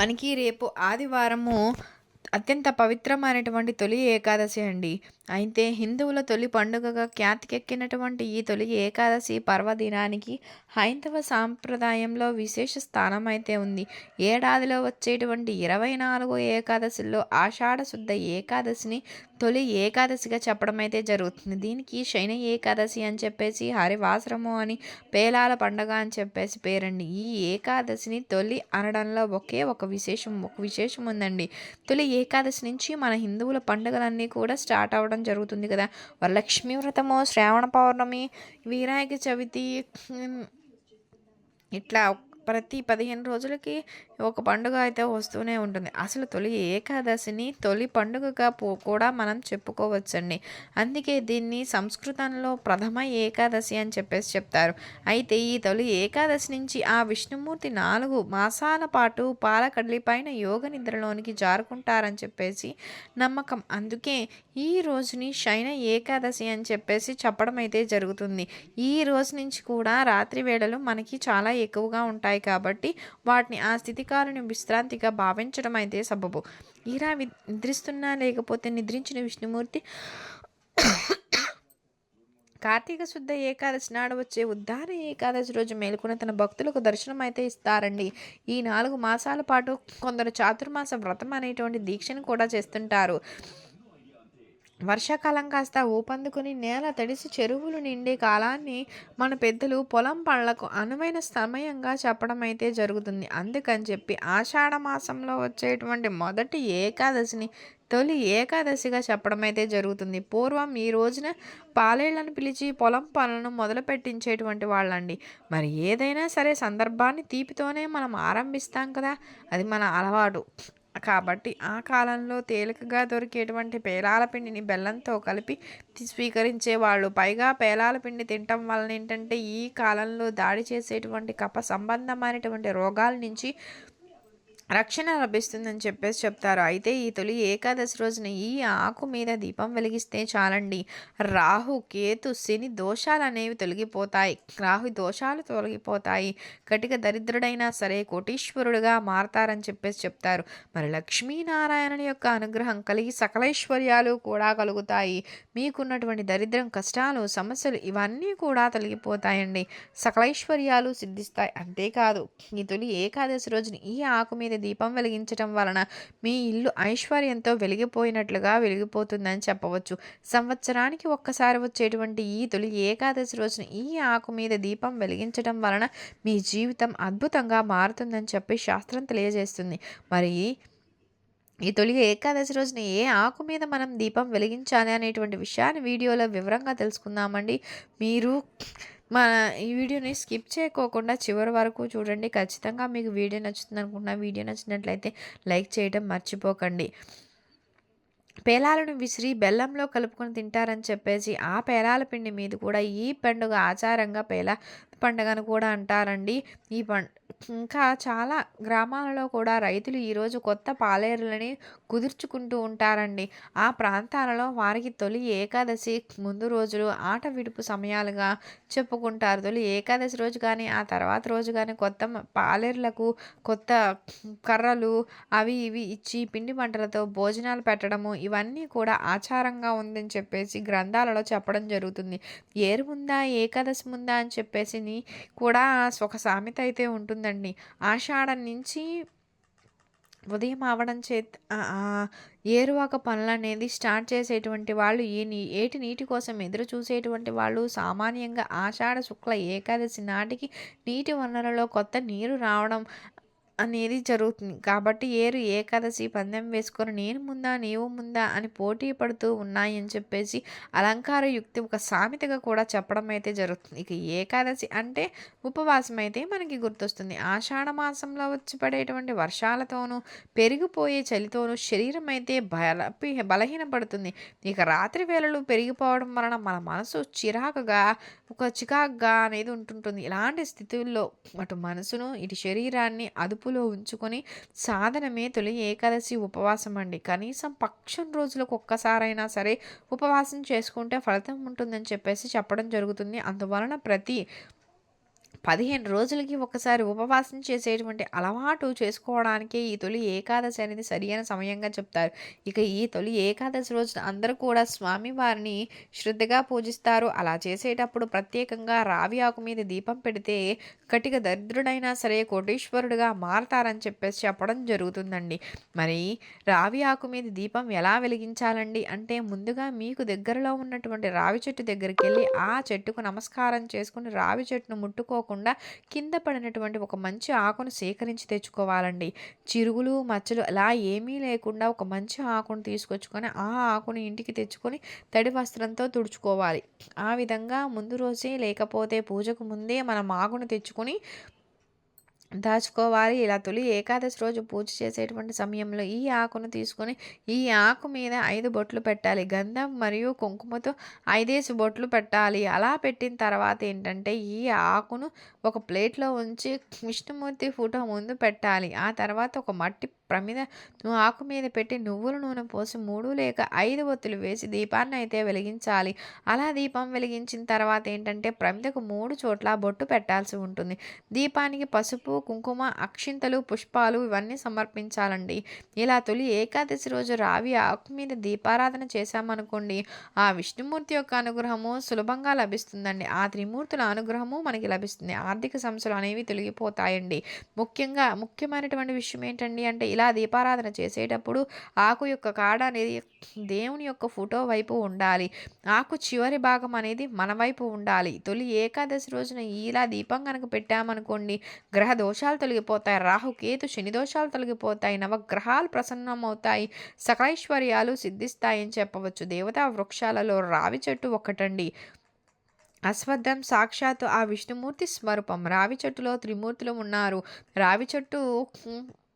మనకి రేపు ఆదివారము అత్యంత పవిత్రమైనటువంటి తొలి ఏకాదశి అండి. అయితే హిందువుల తొలి పండుగగా ఖ్యాతికెక్కినటువంటి ఈ తొలి ఏకాదశి పర్వదినానికి హైందవ సాంప్రదాయంలో విశేష స్థానం అయితే ఉంది. ఏడాదిలో వచ్చేటువంటి ఇరవై నాలుగు ఏకాదశిలో ఆషాఢ శుద్ధ ఏకాదశిని తొలి ఏకాదశిగా చెప్పడం అయితే జరుగుతుంది. దీనికి శైన ఏకాదశి అని చెప్పేసి హరివాసరము అని పేలాల పండగ అని చెప్పేసి పేరండి. ఈ ఏకాదశిని తొలి అనడంలో ఒకే ఒక విశేషం ఒక విశేషం ఉందండి. తొలి ఏకాదశి నుంచి మన హిందువుల పండుగలన్నీ కూడా స్టార్ట్ అవ్వడం జరుగుతుంది కదా. వరలక్ష్మీ వ్రతము శ్రావణ పౌర్ణమి వినాయక చవితి ఇట్లా ప్రతి పదిహేను రోజులకి ఒక పండుగ అయితే వస్తూనే ఉంటుంది. అసలు తొలి ఏకాదశిని తొలి పండుగగా కూడా మనం చెప్పుకోవచ్చండి. అందుకే దీన్ని సంస్కృతంలో ప్రథమ ఏకాదశి అని చెప్పేసి చెప్తారు. అయితే ఈ తొలి ఏకాదశి నుంచి ఆ విష్ణుమూర్తి నాలుగు మాసాల పాటు పాలకడ్లి పైన యోగ నిద్రలోనికి జారుకుంటారని చెప్పేసి నమ్మకం. అందుకే ఈ రోజుని శయన ఏకాదశి అని చెప్పేసి చెప్పడం అయితే జరుగుతుంది. ఈ రోజు నుంచి కూడా రాత్రి వేళలు మనకి చాలా ఎక్కువగా ఉంటాయి కాబట్టి వాటిని ఆ స్థితికారుని విశ్రాంతిగా భావించడం అయితే సబబు. ఈరా నిద్రిస్తున్నా లేకపోతే నిద్రించిన విష్ణుమూర్తి కార్తీక శుద్ధ ఏకాదశి నాడు వచ్చే ఉద్దాన ఏకాదశి రోజు మేలుకున్న తన భక్తులకు దర్శనం అయితే ఇస్తారండి. ఈ నాలుగు మాసాల పాటు కొందరు చాతుర్మాస వ్రతం అనేటువంటి దీక్షను కూడా చేస్తుంటారు. వర్షాకాలం కాస్త ఊపందుకుని నేల తడిసి చెరువులు నిండే కాలాన్ని మన పెద్దలు పొలం పళ్ళకు అనువైన సమయంగా చెప్పడం అయితే జరుగుతుంది. అందుకని చెప్పి ఆషాఢ మాసంలో వచ్చేటువంటి మొదటి ఏకాదశిని తొలి ఏకాదశిగా చెప్పడం అయితే జరుగుతుంది. పూర్వం ఈ రోజున పాలేళ్ళను పిలిచి పొలం పనులను మొదలు పెట్టించేటువంటి వాళ్ళండి. మరి ఏదైనా సరే సందర్భాన్ని తీపితోనే మనం ఆరంభిస్తాం కదా. అది మన అలవాటు. కాబట్టి ఆ కాలంలో తేలికగా దొరికేటువంటి పేలాల పిండిని బెల్లంతో కలిపి స్వీకరించేవాళ్ళు పైగా పేలాల పిండి తినటం వలన ఏంటంటే ఈ కాలంలో దాడి చేసేటువంటి కప సంబంధమైనటువంటి రోగాల నుంచి రక్షణ లభిస్తుందని చెప్పేసి చెప్తారు. అయితే ఈ తొలి ఏకాదశి రోజున ఈ ఆకు మీద దీపం వెలిగిస్తే చాలండి. రాహు కేతు శని దోషాలు అనేవి తొలగిపోతాయి. రాహు దోషాలు తొలగిపోతాయి. కటిక దరిద్రుడైనా సరే కోటీశ్వరుడుగా మారతారని చెప్పేసి చెప్తారు. మరి లక్ష్మీనారాయణుని యొక్క అనుగ్రహం కలిగి సకలైశ్వర్యాలు కూడా కలుగుతాయి. మీకున్నటువంటి దరిద్రం కష్టాలు సమస్యలు ఇవన్నీ కూడా తొలగిపోతాయండి. సకలైశ్వర్యాలు సిద్ధిస్తాయి. అంతేకాదు ఈ తొలి ఏకాదశి రోజున ఈ ఆకు మీద దీపం వెలిగించటం వలన మీ ఇల్లు ఐశ్వర్యంతో వెలిగిపోయినట్లుగా వెలిగిపోతుందని చెప్పవచ్చు. సంవత్సరానికి ఒక్కసారి వచ్చేటువంటి ఈ తొలి ఏకాదశి రోజున ఈ ఆకు మీద దీపం వెలిగించడం వలన మీ జీవితం అద్భుతంగా మారుతుందని చెప్పి శాస్త్రం తెలియజేస్తుంది. మరి ఈ తొలి ఏకాదశి రోజున ఏ ఆకు మీద మనం దీపం వెలిగించాలి అనేటువంటి విషయాన్ని వీడియోలో వివరంగా తెలుసుకుందామండి. మీరు మన ఈ వీడియోని స్కిప్ చేయకోకుండా చివరి వరకు చూడండి. ఖచ్చితంగా మీకు వీడియో నచ్చుతుంది అనుకుంటున్నా. వీడియో నచ్చినట్లయితే లైక్ చేయడం మర్చిపోకండి. పేలాలను విసిరి బెల్లంలో కలుపుకొని తింటారని చెప్పేసి ఆ పేలాల పిండి మీద కూడా ఈ పండుగ ఆచారంగా పేలా పండుగను కూడా అంటారండి. ఈ పండు ఇంకా చాలా గ్రామాలలో కూడా రైతులు ఈరోజు కొత్త పాలేరులని కుదుర్చుకుంటూ ఉంటారండి. ఆ ప్రాంతాలలో వారికి తొలి ఏకాదశి ముందు రోజులు ఆట విడుపు సమయాలుగా చెప్పుకుంటారు. తొలి ఏకాదశి రోజు కానీ ఆ తర్వాత రోజు కానీ కొత్త పాలేరులకు కొత్త కర్రలు అవి ఇవి ఇచ్చి పిండి వంటలతో భోజనాలు పెట్టడము ఇవన్నీ కూడా ఆచారంగా ఉందని చెప్పేసి గ్రంథాలలో చెప్పడం జరుగుతుంది. ఏరు ముందా ఏకాదశి ముందా అని చెప్పేసి కూడా ఒక సామెత అయితే ఉంటుంది ఉంటుందండి. ఆషాఢం నుంచి ఉదయం అవడం చేత ఏరువాక పనులు అనేది స్టార్ట్ చేసేటువంటి వాళ్ళు ఈ నీ ఏటి నీటి కోసం ఎదురు చూసేటువంటి వాళ్ళు సామాన్యంగా ఆషాఢ శుక్ల ఏకాదశి నాటికి నీటి వనరులో కొత్త నీరు రావడం అనేది జరుగుతుంది. కాబట్టి ఏరు ఏకాదశి పందెం వేసుకొని నేను ముందా నీవు ముందా అని పోటీ పడుతూ ఉన్నాయని చెప్పేసి అలంకార యుక్తి ఒక సామెతగా కూడా చెప్పడం అయితే జరుగుతుంది. ఇక ఏకాదశి అంటే ఉపవాసం అయితే మనకి గుర్తొస్తుంది. ఆషాఢ మాసంలో వచ్చి పడేటువంటి వర్షాలతోనూ పెరిగిపోయే చలితోనూ శరీరం అయితే బల బలహీనపడుతుంది. ఇక రాత్రి వేళలు పెరిగిపోవడం వలన మన మనసు చిరాకుగా ఒక చికాకుగా అనేది ఉంటుంటుంది. ఇలాంటి స్థితుల్లో అటు మనసును ఇటు శరీరాన్ని అదుపు అదుపులో ఉంచుకొని సాధనమే తొలి ఏకాదశి ఉపవాసం అండి కనీసం పక్షం రోజులకు ఒక్కసారైనా సరే ఉపవాసం చేసుకుంటే ఫలితం ఉంటుందని చెప్పేసి చెప్పడం జరుగుతుంది. అందువలన ప్రతి పదిహేను రోజులకి ఒకసారి ఉపవాసం చేసేటువంటి అలవాటు చేసుకోవడానికే ఈ తొలి ఏకాదశి అనేది సరియైన సమయంగా చెప్తారు. ఇక ఈ తొలి ఏకాదశి రోజున అందరూ కూడా స్వామివారిని శ్రద్ధగా పూజిస్తారు. అలా చేసేటప్పుడు ప్రత్యేకంగా రావి ఆకు మీద దీపం పెడితే కటిక దరిద్రుడైనా సరే కోటీశ్వరుడుగా మారతారని చెప్పేసి చెప్పడం జరుగుతుందండి. మరి రావి ఆకు మీద దీపం ఎలా వెలిగించాలండి? అంటే ముందుగా మీకు దగ్గరలో ఉన్నటువంటి రావి చెట్టు దగ్గరికి వెళ్ళి ఆ చెట్టుకు నమస్కారం చేసుకుని రావి చెట్టును ముట్టుకోకుండా కింద పడినటువంటి ఒక మంచి ఆకును సేకరించి తెచ్చుకోవాలండి. చిరుగులు మచ్చలు అలా ఏమీ లేకుండా ఒక మంచి ఆకును తీసుకొచ్చుకొని ఆ ఆకును ఇంటికి తెచ్చుకొని తడి వస్త్రంతో తుడుచుకోవాలి. ఆ విధంగా ముందు రోజే లేకపోతే పూజకు ముందే మనం ఆకును తెచ్చుకొని దాచుకోవాలి. ఇలా తొలి ఏకాదశి రోజు పూజ చేసేటువంటి సమయంలో ఈ ఆకును తీసుకొని ఈ ఆకు మీద ఐదు బొట్లు పెట్టాలి. గంధం మరియు కుంకుమతో ఐదేసి బొట్లు పెట్టాలి. అలా పెట్టిన తర్వాత ఏంటంటే ఈ ఆకును ఒక ప్లేట్లో ఉంచి విష్ణుమూర్తి ఫోటో ముందు పెట్టాలి. ఆ తర్వాత ఒక మట్టి ప్రమిద. ఆకు మీద పెట్టి నువ్వుల నూనె పోసి మూడు లేక ఐదు ఒత్తులు వేసి దీపాన్ని అయితే వెలిగించాలి. అలా దీపం వెలిగించిన తర్వాత ఏంటంటే ప్రమిదకు మూడు చోట్ల బొట్టు పెట్టాల్సి ఉంటుంది. దీపానికి పసుపు కుంకుమ అక్షింతలు పుష్పాలు ఇవన్నీ సమర్పించాలండి. ఇలా తొలి ఏకాదశి రోజు రావి ఆకు మీద దీపారాధన చేశామనుకోండి ఆ విష్ణుమూర్తి యొక్క అనుగ్రహము సులభంగా లభిస్తుందండి. ఆ త్రిమూర్తుల అనుగ్రహము మనకి లభిస్తుంది. ఆర్థిక సమస్యలు అనేవి తొలగిపోతాయండి. ముఖ్యంగా ముఖ్యమైనటువంటి విషయం ఏంటండి అంటే ఇలా దీపారాధన చేసేటప్పుడు ఆకు యొక్క కాడ అనేది దేవుని యొక్క ఫోటో వైపు ఉండాలి. ఆకు చివరి భాగం అనేది మన వైపు ఉండాలి. తొలి ఏకాదశి రోజున ఇలా దీపం కనుక పెట్టామనుకోండి గ్రహ దోషాలు తొలగిపోతాయి. రాహుకేతు శని దోషాలు తొలగిపోతాయి. నవగ్రహాలు ప్రసన్నమవుతాయి. సకలైశ్వర్యాలు సిద్ధిస్తాయని చెప్పవచ్చు. దేవతా వృక్షాలలో రావి చెట్టు ఒకటండి. అశ్వద్ధం సాక్షాత్తు ఆ విష్ణుమూర్తి స్వరూపం. రావి చెట్టులో త్రిమూర్తులు ఉన్నారు. రావి చెట్టు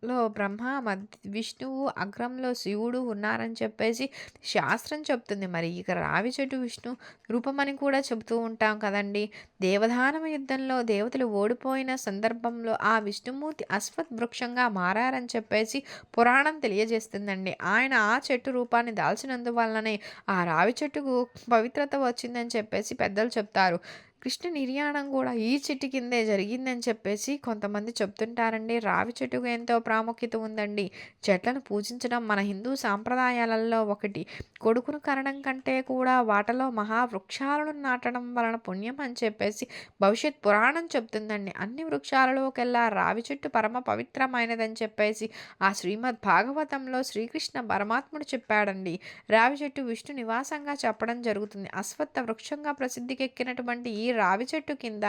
లో బ్రహ్మ మధ్య విష్ణువు అగ్రంలో శివుడు ఉన్నారని చెప్పేసి శాస్త్రం చెప్తుంది. మరి ఇక రావి చెట్టు విష్ణు రూపమని కూడా చెబుతూ ఉంటాం కదండి. దేవధానమ యుద్ధంలో దేవతలు ఓడిపోయిన సందర్భంలో ఆ విష్ణుమూర్తి అశ్వత్ వృక్షంగా మారారని చెప్పేసి పురాణం తెలియజేస్తుందండి. ఆయన ఆ చెట్టు రూపాన్ని దాల్చినందువల్లనే ఆ రావి చెట్టుకు పవిత్రత వచ్చిందని చెప్పేసి పెద్దలు చెప్తారు. కృష్ణ నిర్యాణం కూడా ఈ చెట్టు కిందే జరిగిందని చెప్పేసి కొంతమంది చెప్తుంటారండి. రావి చెట్టుకు ఎంతో ప్రాముఖ్యత ఉందండి. చెట్లను పూజించడం మన హిందూ సాంప్రదాయాలలో ఒకటి. కొడుకును కనడం కంటే కూడా వాటలో మహావృక్షాలను నాటడం వలన పుణ్యం అని చెప్పేసి భవిష్యత్ పురాణం చెప్తుందండి. అన్ని వృక్షాలలోకెల్లా రావి చెట్టు పరమ పవిత్రమైనదని చెప్పేసి ఆ శ్రీమద్ భాగవతంలో శ్రీకృష్ణ పరమాత్ముడు చెప్పాడండి. రావి చెట్టు విష్ణు నివాసంగా చెప్పడం జరుగుతుంది. అశ్వత్థ వృక్షంగా ప్రసిద్ధికెక్కినటువంటి ఈ రావి చెట్టు కింద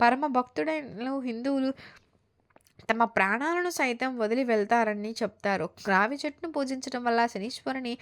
పరమ భక్తుడైన హిందువులు తమ ప్రాణాలను సైతం వదిలి వెళ్తారని చెప్తారు. రావి చెట్టును పూజించడం వల్ల శనీశ్వరుని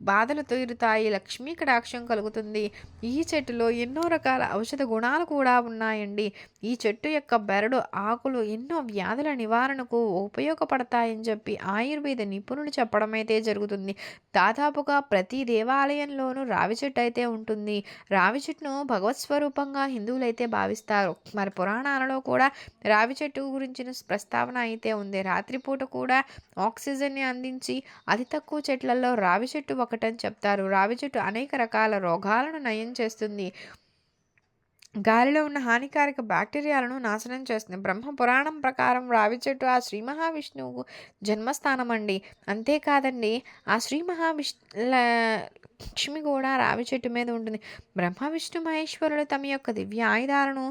బాధలు తీరుతాయి లక్ష్మీ కటాక్షం కలుగుతుంది. ఈ చెట్టులో ఎన్నో రకాల ఔషధ గుణాలు కూడా ఉన్నాయండి. ఈ చెట్టు యొక్క బెరడు ఆకులు ఎన్నో వ్యాధుల నివారణకు ఉపయోగపడతాయని చెప్పి ఆయుర్వేద నిపుణులు చెప్పడం అయితే జరుగుతుంది. దాదాపుగా ప్రతి దేవాలయంలోనూ రావి చెట్టు అయితే ఉంటుంది. రావి చెట్టును భగవత్ స్వరూపంగా హిందువులైతే భావిస్తారు. మరి పురాణాలలో కూడా రావి చెట్టు గురించిన ప్రస్తావన అయితే ఉంది. రాత్రిపూట కూడా ఆక్సిజన్ని అందించి అతి తక్కువ చెట్లలో రావి చెట్టు ఒకటని చెప్తారు. రావి చెట్టు అనేక రకాల రోగాలను నయం చేస్తుంది. గాలిలో ఉన్న హానికారక బ్యాక్టీరియాలను నాశనం చేస్తుంది. బ్రహ్మ పురాణం ప్రకారం రావి చెట్టు ఆ శ్రీ మహావిష్ణువు జన్మస్థానం అండి. అంతేకాదండి ఆ శ్రీ మహావిష్ణు లక్ష్మి కూడా రావి చెట్టు మీద ఉంటుంది. బ్రహ్మ విష్ణు మహేశ్వరుడు తమ యొక్క దివ్య ఆయుధాలను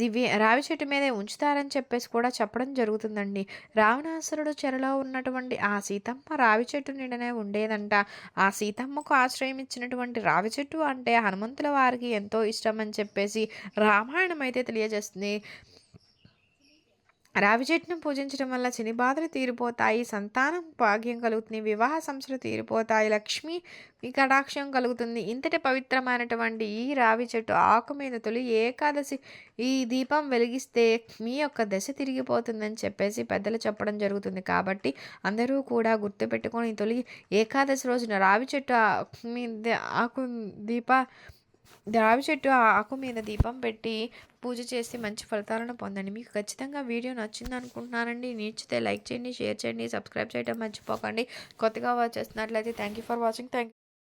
దివ్య రావి చెట్టు మీదే ఉంచుతారని చెప్పేసి కూడా చెప్పడం జరుగుతుందండి. రావణాసురుడు చెరలో ఉన్నటువంటి ఆ సీతమ్మ రావి చెట్టు నిండనే ఉండేదంట. ఆ సీతమ్మకు ఆశ్రయం ఇచ్చినటువంటి రావి చెట్టు అంటే హనుమంతుల వారికి ఎంతో ఇష్టం అని చెప్పేసి రామాయణం అయితే తెలియజేస్తుంది. రావి చెట్టును పూజించడం వల్ల శని బాధలు తీరిపోతాయి సంతానం భాగ్యం కలుగుతుంది వివాహ సంస్థలు తీరిపోతాయి లక్ష్మి మీ కటాక్షం కలుగుతుంది. ఇంతటి పవిత్రమైనటువంటి ఈ రావి చెట్టు ఆకు మీద తొలి ఏకాదశి ఈ దీపం వెలిగిస్తే మీ యొక్క దశ తిరిగిపోతుందని చెప్పేసి పెద్దలు చెప్పడం జరుగుతుంది. కాబట్టి అందరూ కూడా గుర్తుపెట్టుకొని తొలి ఏకాదశి రోజున రావి చెట్టు మీద ఆకు దీప ద్రావి చెట్టు ఆకు మీద దీపం పెట్టి పూజ చేసి మంచి ఫలితాలను పొందండి. మీకు ఖచ్చితంగా వీడియో నచ్చింది అనుకుంటున్నానండి. నచ్చితే లైక్ చేయండి షేర్ చేయండి సబ్స్క్రైబ్ చేయడం మర్చిపోకండి. కొత్తగా వాచ్ చేస్తున్నట్లయితే thank you for watching thank